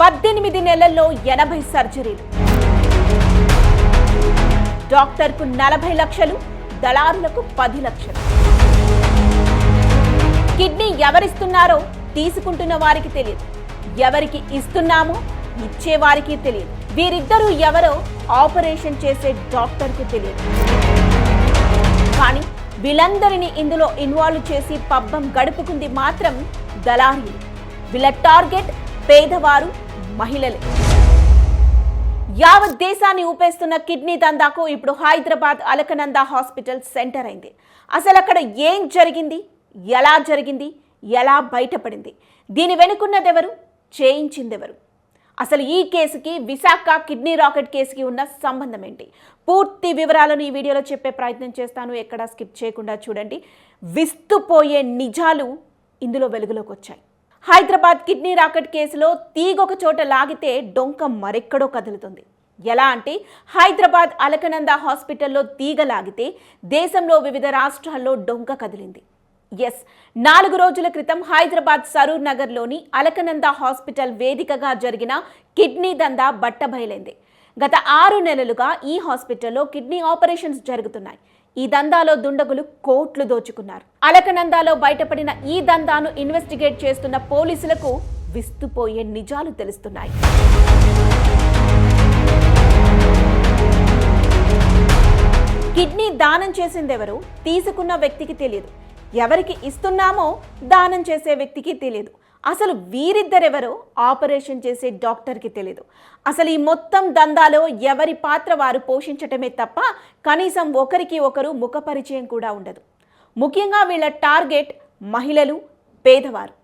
పద్దెనిమిది నెలల్లో ఎనభై సర్జరీలు. డాక్టర్కు నలభై లక్షలు దళారులకు పది లక్షలు. కిడ్నీ ఎవరిస్తున్నారో తీసుకుంటున్న వారికి తెలియదు. ఎవరికి ఇస్తున్నామో ఇచ్చేవారికి తెలియదు. వీరిద్దరూ ఎవరో ఆపరేషన్ చేసే డాక్టర్కు తెలియదు. కానీ వీళ్ళందరినీ ఇందులో ఇన్వాల్వ్ చేసి పబ్బం గడుపుకుంది మాత్రం దళారీలు. వీళ్ళ టార్గెట్ పేదవారు మహిళలే. యావత్ దేశాన్ని ఊపేస్తున్న కిడ్నీ దందాకు ఇప్పుడు హైదరాబాద్ అలకనంద హాస్పిటల్ సెంటర్ అయింది. అసలు అక్కడ ఏం జరిగింది? ఎలా జరిగింది? ఎలా బయటపడింది? దీని వెనుకున్నదెవరు? చేయించిందెవరు అసలు ఈ కేసుకి విశాఖ కిడ్నీ రాకెట్ కేసుకి ఉన్న సంబంధం ఏంటి పూర్తి వివరాలను ఈ వీడియోలో చెప్పే ప్రయత్నం చేస్తాను. ఎక్కడా స్కిప్ చేయకుండా చూడండి. విస్తుపోయే నిజాలు ఇందులో వెలుగులోకి వచ్చాయి. హైదరాబాద్ కిడ్నీ రాకెట్ కేసులో తీగొక చోట లాగితే డొంక మరెక్కడో కదులుతుంది. ఎలా అంటే హైదరాబాద్ అలకనంద హాస్పిటల్లో తీగ లాగితే దేశంలో వివిధ రాష్ట్రాల్లో డొంక కదిలింది. ఎస్ నాలుగు రోజుల క్రితం హైదరాబాద్ సరూర్ నగర్లోని అలకనంద హాస్పిటల్ వేదికగా జరిగిన కిడ్నీ దందా బట్టబయలైంది గత ఆరు నెలలుగా ఈ హాస్పిటల్లో కిడ్నీ ఆపరేషన్స్ జరుగుతున్నాయి. ఈ దందాలో దుండగులు కోట్లు దోచుకున్నారు. అలకనందాలో బయటపడిన ఈ దందాను ఇన్వెస్టిగేట్ చేస్తున్న పోలీసులకు విస్తుపోయే నిజాలు తెలుస్తున్నాయి. కిడ్నీ దానం చేసిందెవరు? తీసుకున్న వ్యక్తికి తెలియదు. ఎవరికి ఇస్తున్నామో దానం చేసే వ్యక్తికి తెలియదు. అసలు వీరిద్దరెవరో ఆపరేషన్ చేసే డాక్టర్కి తెలియదు అసలు ఈ మొత్తం దందాలో ఎవరి పాత్ర వారు పోషించటమే తప్ప కనీసం ఒకరికి ఒకరు ముఖపరిచయం కూడా ఉండదు. ముఖ్యంగా వీళ్ళ టార్గెట్ మహిళలు పేదవారు.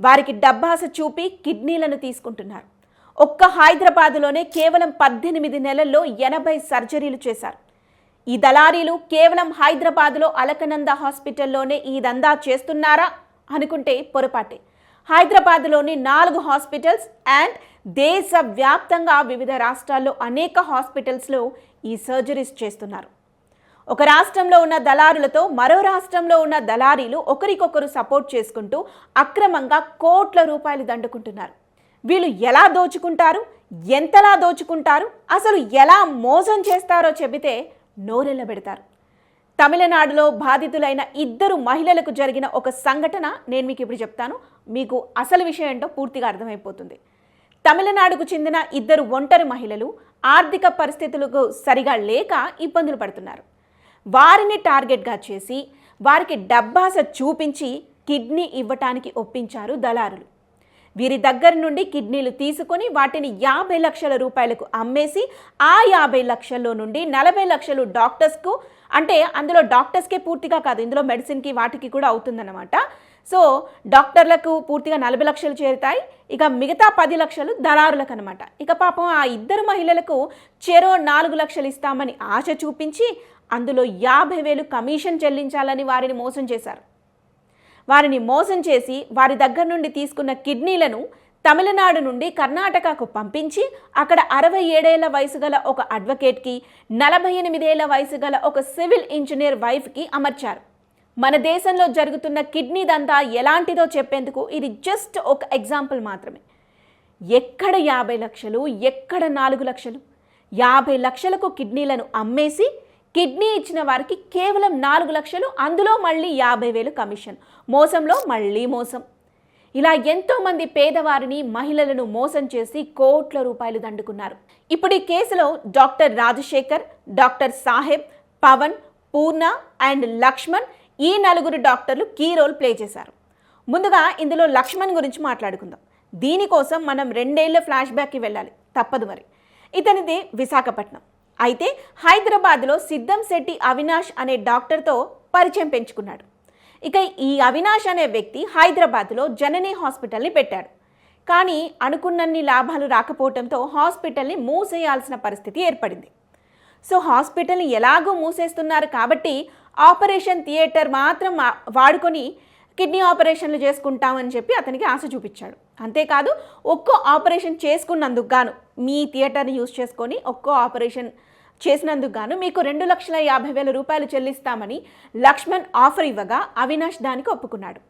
వారికి డబ్బాస చూపి కిడ్నీలను తీసుకుంటున్నారు. ఒక్క హైదరాబాదులోనే కేవలం పద్దెనిమిది నెలల్లో ఎనభై సర్జరీలు చేశారు. ఈ దళారీలు కేవలం హైదరాబాద్లో అలకనంద హాస్పిటల్లోనే ఈ దందా చేస్తున్నారా అనుకుంటే పొరపాటే. హైదరాబాద్లోని నాలుగు హాస్పిటల్స్ అండ్ దేశవ్యాప్తంగా వివిధ రాష్ట్రాల్లో అనేక హాస్పిటల్స్లో ఈ సర్జరీస్ చేస్తున్నారు. ఒక రాష్ట్రంలో ఉన్న దళారులతో మరో రాష్ట్రంలో ఉన్న దళారీలు ఒకరికొకరు సపోర్ట్ చేసుకుంటూ అక్రమంగా కోట్ల రూపాయలు దండుకుంటున్నారు. వీళ్ళు ఎలా దోచుకుంటారు? ఎంతలా దోచుకుంటారు? అసలు ఎలా మోసం చేస్తారో చెబితే నోరెళ్ళబెడతారు. తమిళనాడులో బాధితులైన ఇద్దరు మహిళలకు జరిగిన ఒక సంఘటన నేను మీకు ఇప్పుడు చెప్తాను. మీకు అసలు విషయం ఏంటో పూర్తిగా అర్థమైపోతుంది. తమిళనాడుకు చెందిన ఇద్దరు ఒంటరి మహిళలు ఆర్థిక పరిస్థితులకు సరిగా లేక ఇబ్బందులు పడుతున్నారు. వారిని టార్గెట్గా చేసి వారికి డబ్బాస చూపించి కిడ్నీ ఇవ్వటానికి ఒప్పించారు దళారులు. వీరి దగ్గర నుండి కిడ్నీలు తీసుకొని వాటిని యాభై లక్షల రూపాయలకు అమ్మేసి ఆ యాభై లక్షల్లో నుండి నలభై లక్షలు డాక్టర్స్కు అంటే అందులో డాక్టర్స్కే పూర్తిగా కాదు ఇందులో మెడిసిన్కి వాటికి కూడా అవుతుందన్నమాట. సో డాక్టర్లకు పూర్తిగా నలభై లక్షలు చేరుతాయి ఇక మిగతా పది లక్షలు దళారులకు అనమాట ఇక పాపం ఆ ఇద్దరు మహిళలకు చెరో నాలుగు లక్షలు ఇస్తామని ఆశ చూపించి అందులో యాభై వేలు కమిషన్ చెల్లించాలని వారిని మోసం చేశారు. వారిని మోసం చేసి వారి దగ్గర నుండి తీసుకున్న కిడ్నీలను తమిళనాడు నుండి కర్ణాటకకు పంపించి అక్కడ అరవై ఏడేళ్ళ వయసు గల ఒక అడ్వకేట్కి నలభై ఎనిమిదేళ్ళ వయసు గల ఒక సివిల్ ఇంజనీర్ వైఫ్కి అమర్చారు. మన దేశంలో జరుగుతున్న కిడ్నీ దంతా ఎలాంటిదో చెప్పేందుకు ఇది జస్ట్ ఒక ఎగ్జాంపుల్ మాత్రమే. ఎక్కడ యాభై లక్షలు ఎక్కడ నాలుగు లక్షలు? యాభై లక్షలకు కిడ్నీలను అమ్మేసి కిడ్నీ ఇచ్చిన వారికి కేవలం నాలుగు లక్షలు అందులో మళ్ళీ యాభై వేలు కమిషన్. మోసంలో మళ్ళీ మోసం. ఇలా ఎంతోమంది పేదవారిని మహిళలను మోసం చేసి కోట్ల రూపాయలు దండుకున్నారు. ఇప్పుడు ఈ కేసులో doctor Rajasekhar doctor Saheb Pavan Purna and Lakshman ఈ నలుగురు డాక్టర్లు కీ రోల్ ప్లే చేశారు. ముందుగా ఇందులో లక్ష్మణ్ గురించి మాట్లాడుకుందాం. దీనికోసం మనం రెండేళ్ళ ఫ్లాష్ బ్యాక్కి వెళ్ళాలి. తప్పదు మరి. ఇతనిది విశాఖపట్నం. అయితే హైదరాబాద్లో సిద్ధం శెట్టి అవినాష్ అనే డాక్టర్తో పరిచయం పెంచుకున్నాడు. ఇక ఈ అవినాష్ అనే వ్యక్తి హైదరాబాద్లో జనని హాస్పిటల్ని పెట్టాడు. కానీ అనుకున్నన్ని లాభాలు రాకపోవడంతో హాస్పిటల్ని మూసేయాల్సిన పరిస్థితి ఏర్పడింది. సో హాస్పిటల్ని ఎలాగో మూసేస్తున్నారు కాబట్టి ఆపరేషన్ థియేటర్ మాత్రం వాడుకొని కిడ్నీ ఆపరేషన్లు చేసుకుంటామని చెప్పి అతనికి ఆశ చూపించాడు. అంతేకాదు ఒక్కో ఆపరేషన్ చేసుకున్నందుకు గాను మీ థియేటర్ని యూజ్ చేసుకొని ఒక్కో ఆపరేషన్ చేసినందుకు గాను మీకు రెండు లక్షల యాభై వేల రూపాయలు చెల్లిస్తామని లక్ష్మణ్ ఆఫర్ ఇవ్వగా అవినాష్ దానికి ఒప్పుకున్నాడు.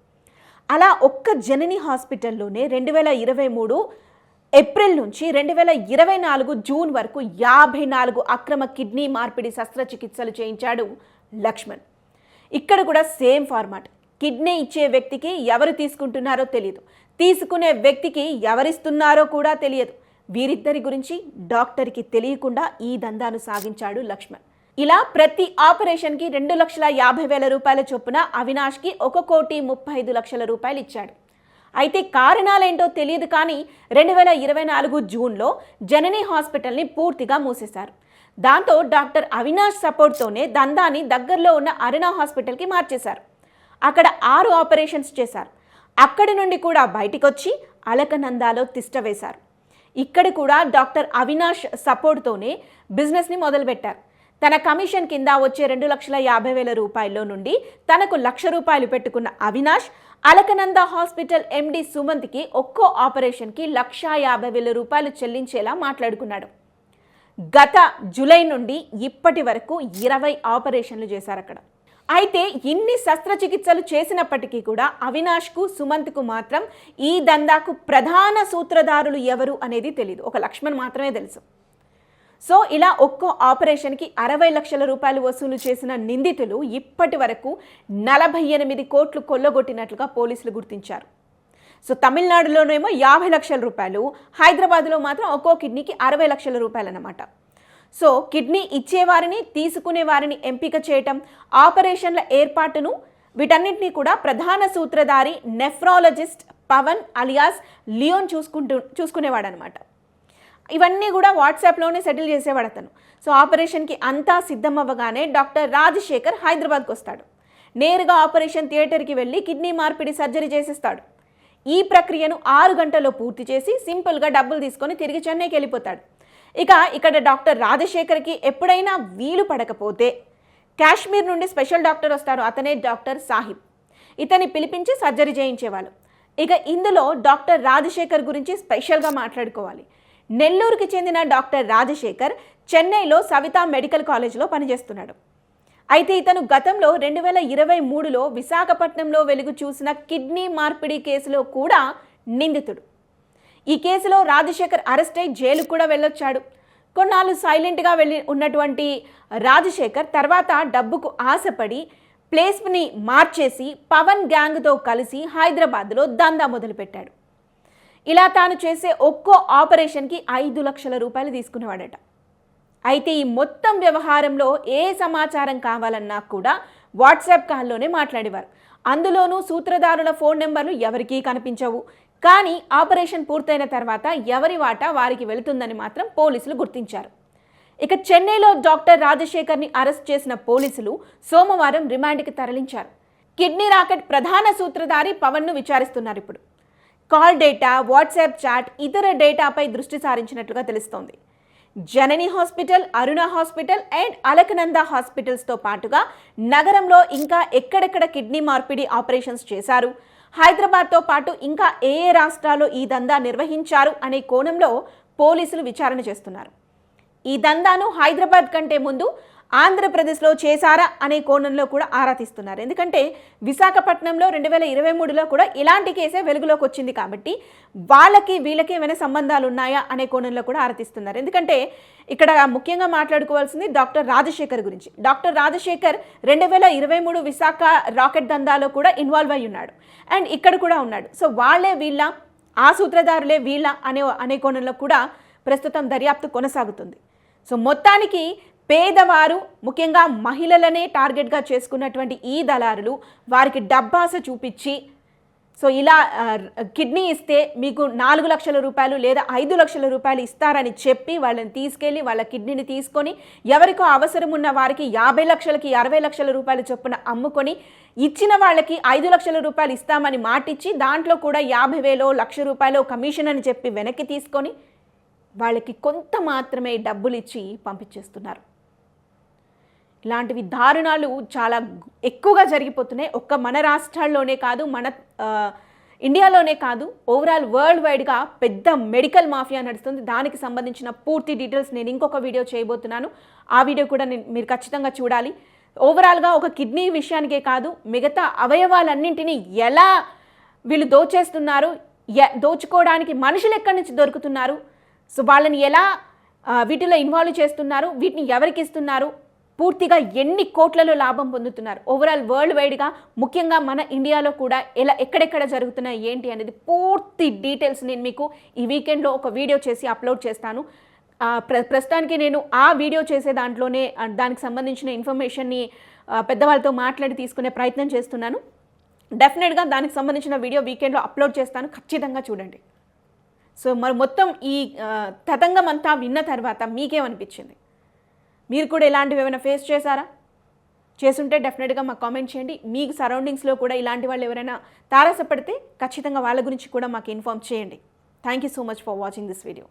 అలా ఒక్క జనని హాస్పిటల్లోనే రెండు వేల ఇరవై మూడు ఏప్రిల్ నుంచి రెండు వేల ఇరవై నాలుగు జూన్ వరకు యాభై నాలుగు అక్రమ కిడ్నీ మార్పిడి శస్త్రచికిత్సలు చేయించాడు లక్ష్మణ్. ఇక్కడ కూడా సేమ్ ఫార్మాట్. కిడ్నీ ఇచ్చే వ్యక్తికి ఎవరు తీసుకుంటున్నారో తెలియదు తీసుకునే వ్యక్తికి ఎవరిస్తున్నారో కూడా తెలియదు. వీరిద్దరి గురించి డాక్టర్కి తెలియకుండా ఈ దందాను సాగించాడు లక్ష్మణ్. ఇలా ప్రతి ఆపరేషన్కి రెండు లక్షల యాభై వేల రూపాయల చొప్పున అవినాష్కి ఒక కోటి ముప్పై ఐదు లక్షల రూపాయలు ఇచ్చాడు. అయితే కారణాలేంటో తెలియదు కానీ రెండు వేల ఇరవై నాలుగు జూన్లో జననీ హాస్పిటల్ని పూర్తిగా మూసేశారు. దాంతో డాక్టర్ అవినాష్ సపోర్ట్తోనే దందాన్ని దగ్గరలో ఉన్న అరుణ హాస్పిటల్కి మార్చేశారు. అక్కడ ఆరు ఆపరేషన్స్ చేశారు. అక్కడి నుండి కూడా బయటికొచ్చి అలకనందాలో తిష్ట వేశారు. ఇక్కడ కూడా డాక్టర్ అవినాష్ సపోర్ట్తోనే బిజినెస్ని మొదలుపెట్టారు. తన కమిషన్ కింద వచ్చే రెండు లక్షల యాభై వేల రూపాయల్లో నుండి తనకు లక్ష రూపాయలు పెట్టుకున్న అవినాష్ అలకనంద హాస్పిటల్ ఎండి సుమంత్కి ఒక్కో ఆపరేషన్కి లక్షా యాభై వేల రూపాయలు చెల్లించేలా మాట్లాడుకున్నాడు. గత జూలై నుండి ఇప్పటి వరకు ఇరవై ఆపరేషన్లు చేశారు అక్కడ అయితే ఇన్ని శస్త్రచికిత్సలు చేసినప్పటికీ కూడా అవినాష్కు సుమంత్కు మాత్రం ఈ దందాకు ప్రధాన సూత్రధారులు ఎవరు అనేది తెలియదు ఒక లక్ష్మణ్ మాత్రమే తెలుసు. సో ఇలా ఒక్కో ఆపరేషన్కి అరవై లక్షల రూపాయలు వసూలు చేసిన నిందితులు ఇప్పటి వరకు నలభై ఎనిమిది కోట్లు కొల్లగొట్టినట్లుగా పోలీసులు గుర్తించారు. సో తమిళనాడులోనేమో యాభై లక్షల రూపాయలు హైదరాబాద్లో మాత్రం ఒక్కో కిడ్నీకి అరవై లక్షల రూపాయలు అన్నమాట సో కిడ్నీ ఇచ్చేవారిని తీసుకునే వారిని ఎంపిక చేయటం ఆపరేషన్ల ఏర్పాటును వీటన్నిటిని కూడా ప్రధాన సూత్రధారి నెఫ్రాలజిస్ట్ పవన్ అలియాస్ లియోన్ చూసుకుంటూ చూసుకునేవాడనమాట. ఇవన్నీ కూడా వాట్సాప్లోనే సెటిల్ చేసేవాడు అతను. సో ఆపరేషన్కి అంతా సిద్ధమవ్వగానే డాక్టర్ రాజశేఖర్ హైదరాబాద్కి వస్తాడు. నేరుగా ఆపరేషన్ థియేటర్కి వెళ్ళి కిడ్నీ మార్పిడి సర్జరీ చేసేస్తాడు. ఈ ప్రక్రియను ఆరు గంటల్లో పూర్తి చేసి సింపుల్గా డబ్బులు తీసుకొని తిరిగి చెన్నైకి వెళ్ళిపోతాడు. ఇక ఇక్కడ డాక్టర్ రాజశేఖర్కి ఎప్పుడైనా వీలు పడకపోతే కాశ్మీర్ నుండి స్పెషల్ డాక్టర్ వస్తారు. అతనే డాక్టర్ సాహిబ్. ఇతన్ని పిలిపించి సర్జరీ చేయించేవాళ్ళు. ఇక ఇందులో డాక్టర్ రాజశేఖర్ గురించి స్పెషల్గా మాట్లాడుకోవాలి. నెల్లూరుకి చెందిన డాక్టర్ రాజశేఖర్ చెన్నైలో సవితా మెడికల్ కాలేజ్లో పనిచేస్తున్నాడు. అయితే ఇతను గతంలో రెండు వేల ఇరవై మూడులో విశాఖపట్నంలో వెలుగు చూసిన కిడ్నీ మార్పిడి కేసులో కూడా నిందితుడు. ఈ కేసులో రాజశేఖర్ అరెస్ట్ అయి జైలుకు కూడా వెళ్ళొచ్చాడు. కొన్నాళ్ళు సైలెంట్గా వెళ్ళి ఉన్నటువంటి రాజశేఖర్ తర్వాత డబ్బుకు ఆశపడి ప్లేస్ని మార్చేసి పవన్ గ్యాంగ్తో కలిసి హైదరాబాద్లో దందా మొదలుపెట్టాడు. ఇలా తాను చేసే ఒక్కో ఆపరేషన్కి ఐదు లక్షల రూపాయలు తీసుకునేవాడట. అయితే ఈ మొత్తం వ్యవహారంలో ఏ సమాచారం కావాలన్నా కూడా వాట్సాప్ కాల్లోనే మాట్లాడేవారు. అందులోనూ సూత్రధారుల ఫోన్ నెంబర్లు ఎవరికీ కనిపించవు. కానీ ఆపరేషన్ పూర్తయిన తర్వాత ఎవరి వాటా వారికి వెళుతుందని మాత్రం పోలీసులు గుర్తించారు. ఇక చెన్నైలో డాక్టర్ రాజశేఖర్ని అరెస్ట్ చేసిన పోలీసులు సోమవారం రిమాండ్కి తరలించారు. కిడ్నీ రాకెట్ ప్రధాన సూత్రధారి పవన్ను విచారిస్తున్నారు ఇప్పుడు. కాల్ డేటా వాట్సాప్ చాట్ ఇతర డేటాపై దృష్టి సారించినట్లుగా తెలుస్తోంది. Janani hospital Aruna hospital and Alakananda హాస్పిటల్స్తో పాటుగా నగరంలో ఇంకా ఎక్కడెక్కడ కిడ్నీ మార్పిడి ఆపరేషన్స్ చేశారు హైదరాబాద్తో పాటు ఇంకా ఏ ఏ రాష్ట్రాల్లో ఈ దందా నిర్వహించారు అనే కోణంలో పోలీసులు విచారణ చేస్తున్నారు. ఈ దందాను హైదరాబాద్ కంటే ముందు ఆంధ్రప్రదేశ్లో చేశారా అనే కోణంలో కూడా ఆరా తీస్తున్నారు. ఎందుకంటే విశాఖపట్నంలో రెండు వేల ఇరవై మూడులో కూడా ఇలాంటి కేసే వెలుగులోకి వచ్చింది కాబట్టి వాళ్ళకి వీళ్ళకి ఏమైనా సంబంధాలు ఉన్నాయా అనే కోణంలో కూడా ఆరాధిస్తున్నారు ఎందుకంటే ఇక్కడ ముఖ్యంగా మాట్లాడుకోవాల్సింది డాక్టర్ రాజశేఖర్ గురించి. డాక్టర్ రాజశేఖర్ రెండు వేల ఇరవై మూడు విశాఖ రాకెట్ దందాలో కూడా ఇన్వాల్వ్ అయి ఉన్నాడు. అండ్ ఇక్కడ కూడా ఉన్నాడు. సో వాళ్ళే వీళ్ళ ఆ సూత్రధారులే వీళ్ళ అనే అనే కోణంలో కూడా ప్రస్తుతం దర్యాప్తు కొనసాగుతుంది. సో మొత్తానికి పేదవారు ముఖ్యంగా మహిళలనే టార్గెట్గా చేసుకున్నటువంటి ఈ దళారులు వారికి డబ్బాస చూపించి సో ఇలా కిడ్నీ ఇస్తే మీకు నాలుగు లక్షల రూపాయలు లేదా ఐదు లక్షల రూపాయలు ఇస్తారని చెప్పి వాళ్ళని తీసుకెళ్ళి వాళ్ళ కిడ్నీని తీసుకొని ఎవరికో అవసరం ఉన్న వారికి యాభై లక్షలకి అరవై లక్షల రూపాయలు చొప్పున అమ్ముకొని ఇచ్చిన వాళ్ళకి ఐదు లక్షల రూపాయలు ఇస్తామని మాటిచ్చి దాంట్లో కూడా యాభై వేలో లక్ష రూపాయలు కమిషన్ అని చెప్పి వెనక్కి తీసుకొని వాళ్ళకి కొంత మాత్రమే డబ్బులు ఇచ్చి పంపించేస్తున్నారు. ఇలాంటివి దారుణాలు చాలా ఎక్కువగా జరిగిపోతున్నాయి. ఒక్క మన రాష్ట్రాల్లోనే కాదు మన ఇండియాలోనే కాదు ఓవరాల్ వరల్డ్ వైడ్గా పెద్ద మెడికల్ మాఫియా నడుస్తుంది. దానికి సంబంధించిన పూర్తి డీటెయిల్స్ నేను ఇంకొక వీడియో చేయబోతున్నాను. ఆ వీడియో కూడా నేను మీరు ఖచ్చితంగా చూడాలి. ఓవరాల్గా ఒక కిడ్నీ విషయానికే కాదు మిగతా అవయవాలన్నింటినీ ఎలా వీళ్ళు దోచేస్తున్నారు ఎ- దోచుకోవడానికి మనుషులు ఎక్కడి నుంచి దొరుకుతున్నారు సో వాళ్ళని ఎలా వీటిలో ఇన్వాల్వ్ చేస్తున్నారు వీటిని ఎవరికి ఇస్తున్నారు పూర్తిగా ఎన్ని కోట్లలో లాభం పొందుతున్నారు? ఓవరాల్ వరల్డ్ వైడ్గా ముఖ్యంగా మన ఇండియాలో కూడా ఎలా ఎక్కడెక్కడ జరుగుతున్నాయి ఏంటి అనేది పూర్తి డీటెయిల్స్ నేను మీకు ఈ వీకెండ్లో ఒక వీడియో చేసి అప్లోడ్ చేస్తాను. ప్ర ప్రస్తుతానికి నేను ఆ వీడియో చేసే దాంట్లోనే దానికి సంబంధించిన ఇన్ఫర్మేషన్ని పెద్దవాళ్ళతో మాట్లాడి తీసుకునే ప్రయత్నం చేస్తున్నాను. డెఫినెట్గా దానికి సంబంధించిన వీడియో వీకెండ్లో అప్లోడ్ చేస్తాను. ఖచ్చితంగా చూడండి. సో మరి మొత్తం ఈ తతంగం అంతా విన్న తర్వాత మీకేమనిపించింది? మీరు కూడా ఇలాంటివి ఏమైనా ఫేస్ చేశారా? చేస్తుంటే డెఫినెట్గా మాకు కామెంట్ చేయండి. మీకు సరౌండింగ్స్లో కూడా ఇలాంటి వాళ్ళు ఎవరైనా తారసపడితే ఖచ్చితంగా వాళ్ళ గురించి కూడా మాకు ఇన్ఫామ్ చేయండి. Thank you so much for watching this video